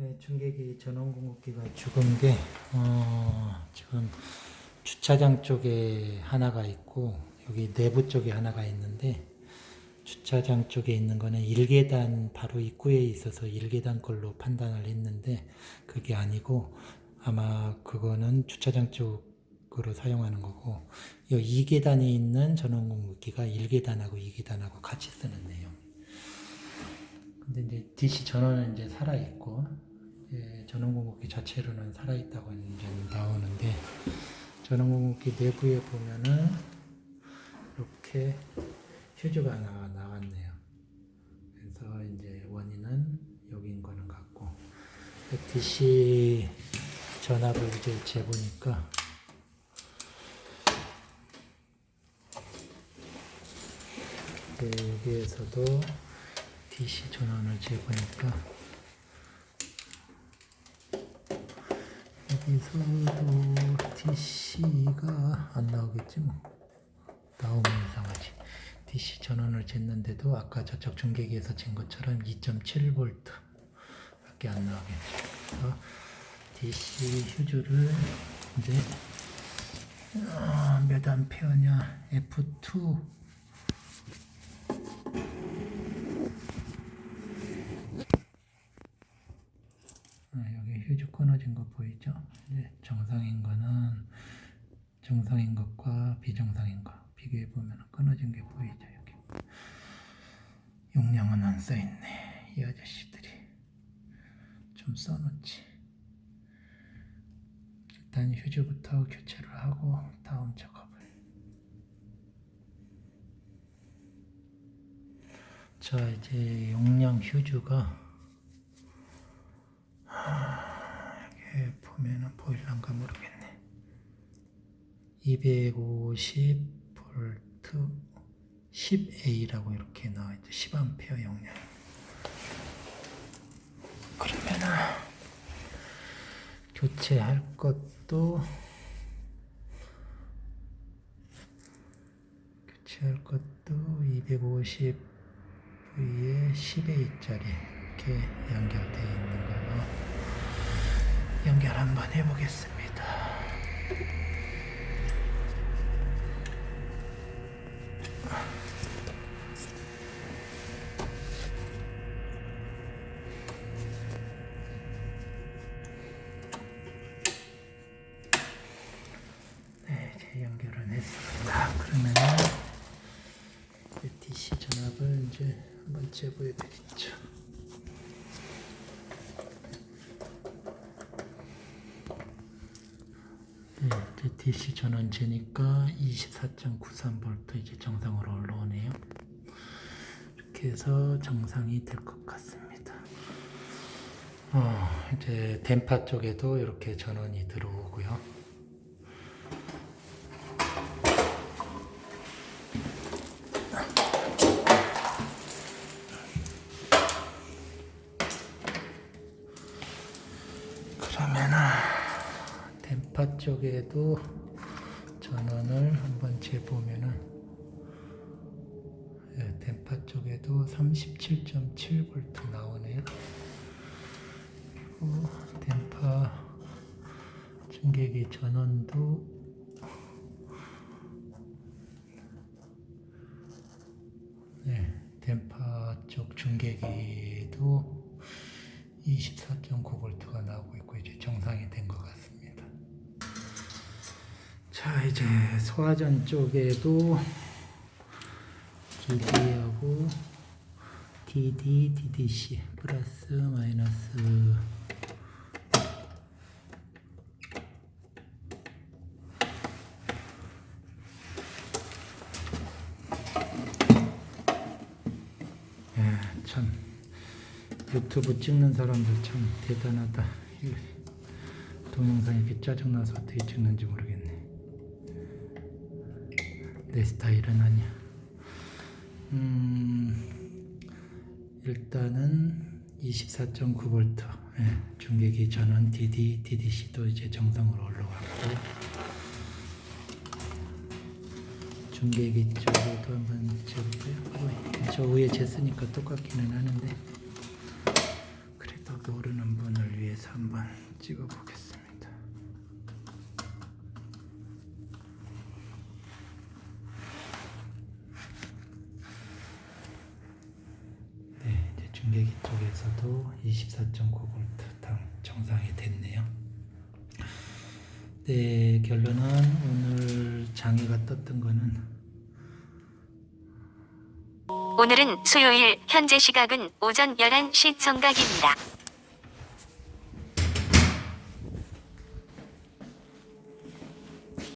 네, 중계기 전원 공급기가 죽은 게 어, 지금 주차장 쪽에 하나가 있고 여기 내부 쪽에 하나가 있는데 주차장 쪽에 있는 거는 1계단 바로 입구에 있어서 1계단 걸로 판단을 했는데 그게 아니고 아마 그거는 주차장 쪽으로 사용하는 거고 이 2계단에 있는 전원 공급기가 1계단하고 2계단하고 같이 쓰는 내용. 근데 이제 DC 전원은 이제 살아 있고 예, 전원 공급기 자체로는 살아 있다고 이제 나오는데 전원 공급기 내부에 보면은 이렇게 휴즈가 하나 나왔네요. 그래서 이제 원인은 여기인 거는 같고 DC 전압을 이제 재보니까 네, 여기에서도 DC 전원을 재보니까 여기서도 DC가 안 나오겠지 뭐. 나오면 이상하지. DC 전원을 쟀는데도 아까 저쪽 중계기에서 잰 것처럼 2.7V 밖에 안 나오겠지. 그래서 DC 휴즈를 이제 어, 몇 암페어냐? F2 아, 여기 끊어진 거 보이죠? 이제 정상인 거는 정상인 것과 비정상인 거 비교해 보면 끊어진 게 보이죠 여기. 용량은 안 써있네 이 아저씨들이 좀 써놓지. 일단 휴즈부터 교체를 하고 다음 작업을. 자 이제 용량 휴즈가 여기 보일란가 모르겠네. 250 볼트 10A라고 이렇게 나와 있죠. 10A 용량. 그러면은 교체할 것도 교체할 것도 250 V에 10A짜리 이렇게 연결되어 있는 걸로 연결 한번 해보겠습니다. 네, 이제 연결은 했습니다. 그러면은 DC 전압을 이제 한번 재보야 되겠죠. 네, 이제 DC 전원 재니까 24.93V 이제 정상으로 올라오네요. 이렇게 해서 정상이 될 것 같습니다. 어, 이제電波 쪽에도 이렇게 전원이 들어오고요. 그러면은 덴파 쪽에도 전원을 한번 재보면은 네, 덴파 쪽에도 37.7V 나오네요. 그리고 덴파 중계기 전원도 자 이제 소화전 쪽에도 DD하고 DD, DDC 플러스 마이너스 예, 참 유튜브 찍는 사람들 참 대단하다. 이 동영상 이렇게 짜증나서 어떻게 찍는지 모르겠네. 내 스타일은 아니야. 음, 일단은 24.9V 예, 중계기 전원 DD, DDC도 이제 정상으로 올라왔고 중계기 쪽에도 한번 재볼까요? 저 위에 쟀으니까 똑같기는 하는데 그래도 모르는 분을 한번 찍어 보겠습니다. 중계기 쪽에서도 24.9V 당 정상이 됐네요. 네, 결론은 오늘 장애가 떴던 거는 오늘은 수요일 현재 시각은 오전 11시 정각입니다.